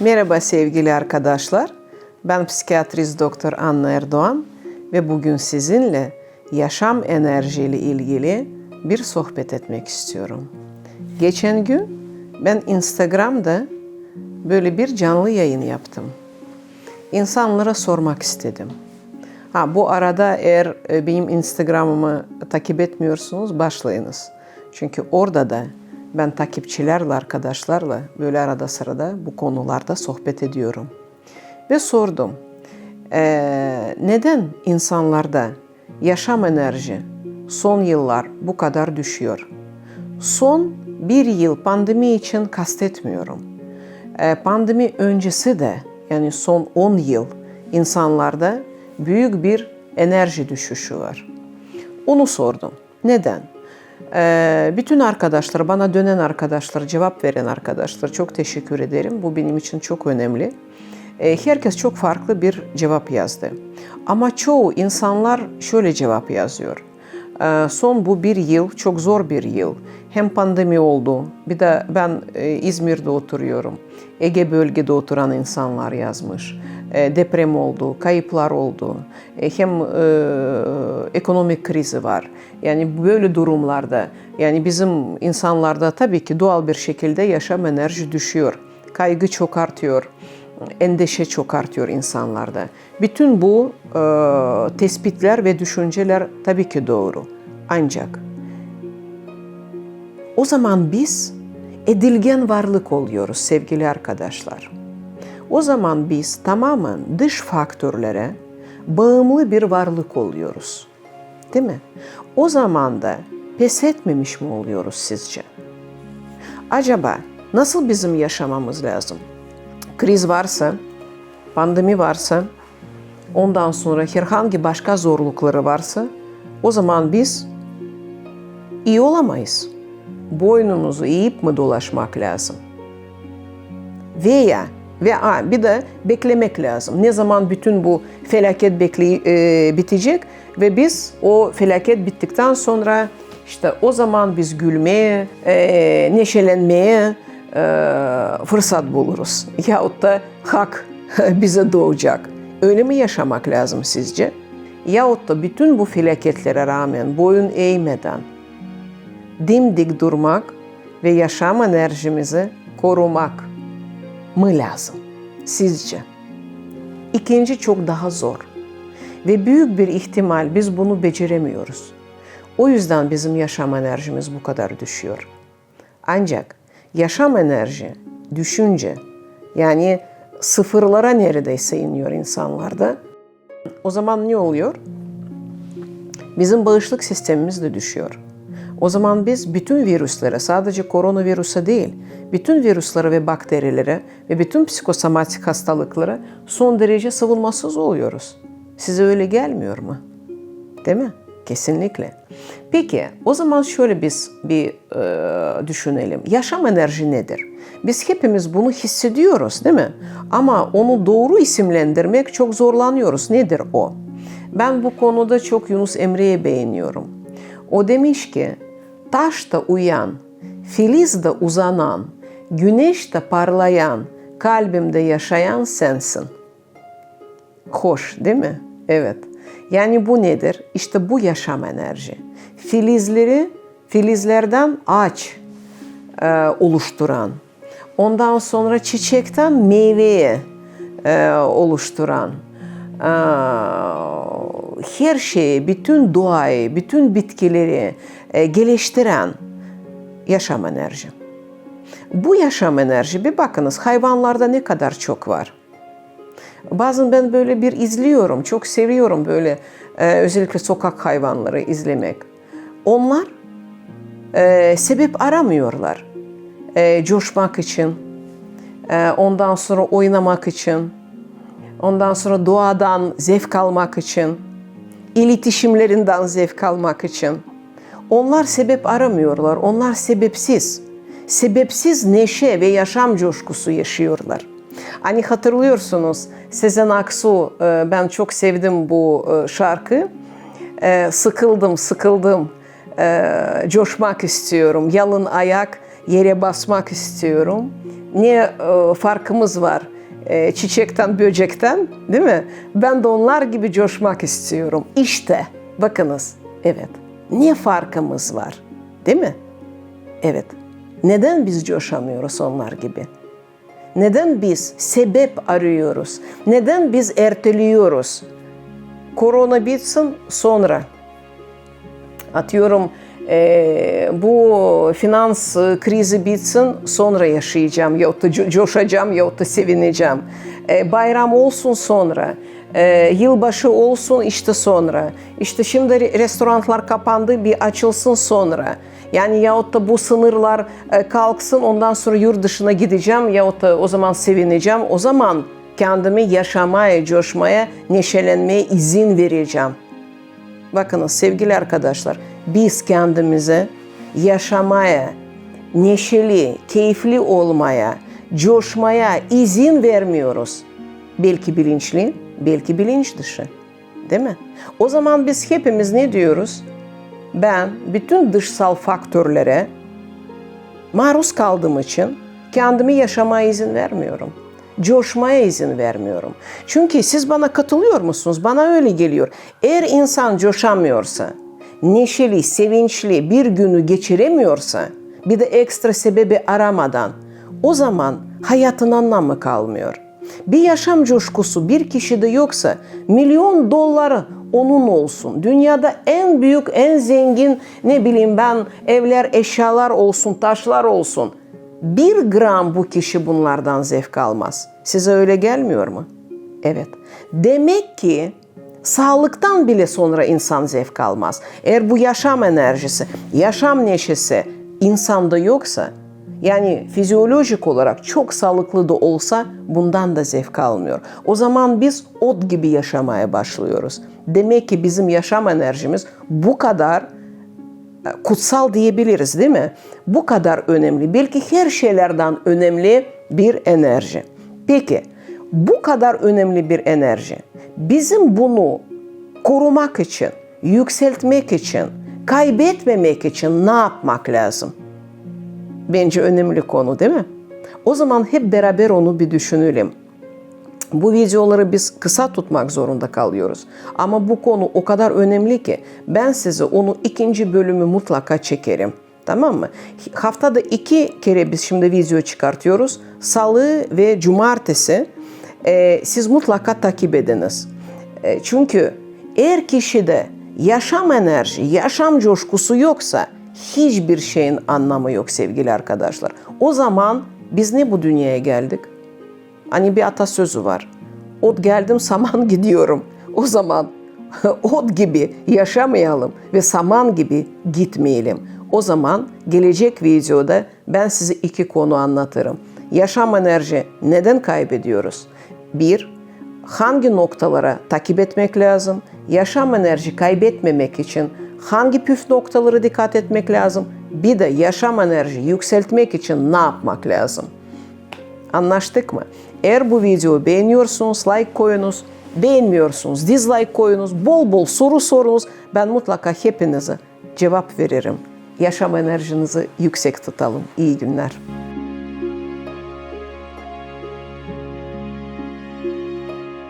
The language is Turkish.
Merhaba sevgili arkadaşlar. Ben psikiyatrist doktor Anna Erdoğan ve bugün sizinle yaşam enerjiyle ilgili bir sohbet etmek istiyorum. Geçen gün ben Instagram'da böyle bir canlı yayın yaptım. İnsanlara sormak istedim. Ha bu arada eğer e, benim Instagram'ımı takip etmiyorsunuz başlayınız. Çünkü orada da ben takipçilerle, arkadaşlarla böyle arada sırada bu konularda sohbet ediyorum. Ve sordum, "Ee, neden insanlarda yaşam enerji son yıllar bu kadar düşüyor? Son bir yıl pandemi için kastetmiyorum. Ee, pandemi öncesi de yani son 10 yıl insanlarda büyük bir enerji düşüşü var. Onu sordum. Neden? Ee, bütün arkadaşlar, bana dönen arkadaşlar, cevap veren arkadaşlar çok teşekkür ederim. Bu benim için çok önemli. Ee, herkes çok farklı bir cevap yazdı. Ama çoğu insanlar şöyle cevap yazıyor. Ee, son bu bir yıl çok zor bir yıl. Hem pandemi oldu, bir de ben e, İzmir'de oturuyorum. Ege bölgede oturan insanlar yazmış. E, deprem oldu, kayıplar oldu. E, hem e, ekonomik krizi var. Yani böyle durumlarda yani bizim insanlarda tabii ki doğal bir şekilde yaşam enerji düşüyor. Kaygı çok artıyor. Endişe çok artıyor insanlarda. Bütün bu e, tespitler ve düşünceler tabii ki doğru. Ancak o zaman biz edilgen varlık oluyoruz sevgili arkadaşlar. O zaman biz tamamen dış faktörlere bağımlı bir varlık oluyoruz. Değil mi? O zaman da pes etmemiş mi oluyoruz sizce? Acaba nasıl bizim yaşamamız lazım? Kriz varsa, pandemi varsa, ondan sonra herhangi başka zorlukları varsa o zaman biz iyi olamayız. Boynumuzu eğip mi dolaşmak lazım? Veya ve bir de beklemek lazım. Ne zaman bütün bu felaket bekle, e, bitecek ve biz o felaket bittikten sonra işte o zaman biz gülmeye, e, neşelenmeye e, fırsat buluruz. Yahut da hak bize doğacak. Öyle mi yaşamak lazım sizce? Yahut da bütün bu felaketlere rağmen boyun eğmeden dimdik durmak ve yaşam enerjimizi korumak mı lazım sizce? İkinci çok daha zor ve büyük bir ihtimal biz bunu beceremiyoruz. O yüzden bizim yaşam enerjimiz bu kadar düşüyor. Ancak yaşam enerji düşünce yani sıfırlara neredeyse iniyor insanlarda. O zaman ne oluyor? Bizim bağışıklık sistemimiz de düşüyor. O zaman biz bütün virüslere, sadece koronavirüse değil, bütün virüslere ve bakterilere ve bütün psikosomatik hastalıklara son derece savunmasız oluyoruz. Size öyle gelmiyor mu? Değil mi? Kesinlikle. Peki o zaman şöyle biz bir e, düşünelim. Yaşam enerji nedir? Biz hepimiz bunu hissediyoruz değil mi? Ama onu doğru isimlendirmek çok zorlanıyoruz. Nedir o? Ben bu konuda çok Yunus Emre'ye beğeniyorum. O demiş ki, taşta uyan, filizde uzanan, güneşte parlayan, kalbimde yaşayan sensin. Hoş değil mi? Evet. Yani bu nedir? İşte bu yaşam enerji. Filizleri, filizlerden ağaç e, oluşturan, ondan sonra çiçekten meyveye e, oluşturan, e, her şeyi, bütün doğayı, bütün bitkileri e, geliştiren yaşam enerji. Bu yaşam enerji bir bakınız hayvanlarda ne kadar çok var. Bazen ben böyle bir izliyorum, çok seviyorum böyle e, özellikle sokak hayvanları izlemek. Onlar e, sebep aramıyorlar. E, coşmak için, e, ondan sonra oynamak için, ondan sonra doğadan zevk almak için, iletişimlerinden zevk almak için. Onlar sebep aramıyorlar, onlar sebepsiz. Sebepsiz neşe ve yaşam coşkusu yaşıyorlar. Hani hatırlıyorsunuz Sezen Aksu, e, ben çok sevdim bu e, şarkı. E, sıkıldım, sıkıldım, coşmak istiyorum, yalın ayak yere basmak istiyorum. ne farkımız var e, çiçekten, böcekten değil mi? Ben de onlar gibi coşmak istiyorum. İşte bakınız, evet. Ne farkımız var değil mi? Evet. Neden biz coşamıyoruz onlar gibi? Neden biz sebep arıyoruz? Neden biz erteliyoruz? Korona bitsin sonra. Atıyorum eee, bu finans e, krizi bitsin sonra yaşayacağım ya da co- coşacağım ya da sevineceğim. E, bayram olsun sonra. E, yılbaşı olsun işte sonra. İşte şimdi re- restoranlar kapandı bir açılsın sonra. Yani yahut da bu sınırlar e, kalksın ondan sonra yurt dışına gideceğim yahut da o zaman sevineceğim. O zaman kendimi yaşamaya, coşmaya, neşelenmeye izin vereceğim. Bakınız sevgili arkadaşlar, biz kendimize yaşamaya, neşeli, keyifli olmaya, coşmaya izin vermiyoruz. Belki bilinçli, belki bilinç dışı. Değil mi? O zaman biz hepimiz ne diyoruz? Ben bütün dışsal faktörlere maruz kaldığım için kendimi yaşamaya izin vermiyorum. Coşmaya izin vermiyorum. Çünkü siz bana katılıyor musunuz? Bana öyle geliyor. Eğer insan coşamıyorsa, neşeli, sevinçli bir günü geçiremiyorsa, bir de ekstra sebebi aramadan, o zaman hayatın anlamı kalmıyor. Bir yaşam coşkusu bir kişide yoksa milyon doları onun olsun. Dünyada en büyük, en zengin ne bileyim ben evler, eşyalar olsun, taşlar olsun. Bir gram bu kişi bunlardan zevk almaz. Size öyle gelmiyor mu? Evet. Demek ki sağlıktan bile sonra insan zevk almaz. Eğer bu yaşam enerjisi, yaşam neşesi insanda yoksa yani fizyolojik olarak çok sağlıklı da olsa bundan da zevk almıyor. O zaman biz ot gibi yaşamaya başlıyoruz. Demek ki bizim yaşam enerjimiz bu kadar e, kutsal diyebiliriz değil mi? Bu kadar önemli. Belki her şeylerden önemli bir enerji. Peki bu kadar önemli bir enerji. Bizim bunu korumak için, yükseltmek için, kaybetmemek için ne yapmak lazım? Bence önemli konu değil mi? O zaman hep beraber onu bir düşünelim. Bu videoları biz kısa tutmak zorunda kalıyoruz. Ama bu konu o kadar önemli ki ben size onu ikinci bölümü mutlaka çekerim. Tamam mı? Haftada iki kere biz şimdi video çıkartıyoruz. Salı ve cumartesi. Ee, siz mutlaka takip ediniz. Ee, çünkü eğer kişide yaşam enerji, yaşam coşkusu yoksa hiçbir şeyin anlamı yok sevgili arkadaşlar. O zaman biz ne bu dünyaya geldik? Hani bir atasözü var. Ot geldim saman gidiyorum. O zaman ot gibi yaşamayalım ve saman gibi gitmeyelim. O zaman gelecek videoda ben size iki konu anlatırım. Yaşam enerji neden kaybediyoruz? Bir, hangi noktalara takip etmek lazım? Yaşam enerji kaybetmemek için hangi püf noktaları dikkat etmek lazım? Bir de yaşam enerji yükseltmek için ne yapmak lazım? Anlaştık mı? Eğer bu videoyu beğeniyorsunuz, like koyunuz, beğenmiyorsunuz, dislike koyunuz, bol bol soru sorunuz. Ben mutlaka hepinize cevap veririm. Yaşam enerjinizi yüksek tutalım. İyi günler.